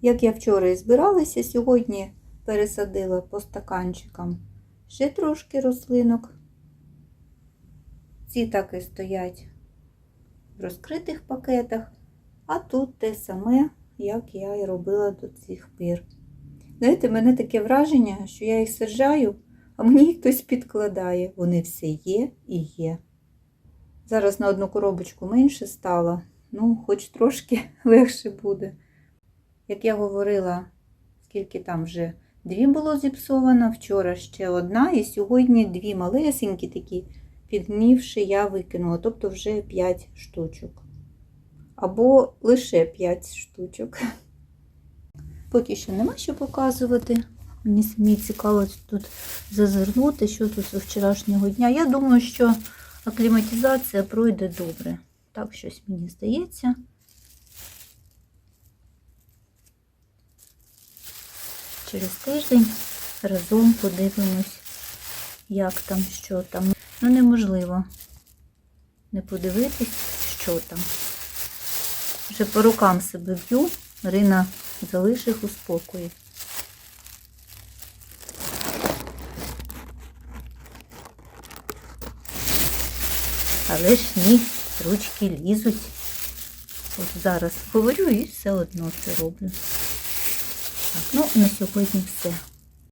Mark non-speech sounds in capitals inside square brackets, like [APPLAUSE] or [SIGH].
Як я вчора і збиралася, сьогодні пересадила по стаканчикам ще трошки рослинок. Ці так і стоять в розкритих пакетах, а тут те саме, як я і робила до цих пір. Знаєте, в мене таке враження, що я їх саджаю, а мені їх хтось підкладає. Вони все є і є. Зараз на одну коробочку менше стало, ну, хоч трошки [LAUGHS] легше буде. Як я говорила, скільки там вже дві було зіпсовано, вчора ще одна, і сьогодні дві малесенькі такі, підгнівши, я викинула, тобто вже 5 штучок. Або лише 5 штучок. Поки що нема що показувати. Мені самі цікаво тут зазирнути, що тут з вчорашнього дня. Я думаю, що акліматизація пройде добре. Так щось мені здається. Через тиждень разом подивимось, як там, що там. Ну, неможливо не подивитись, що там. Вже по рукам себе б'ю, Рина залиш у спокої. Але ж ні, ручки лізуть. От зараз говорю і все одно це роблю. Так, ну на сьогодні все.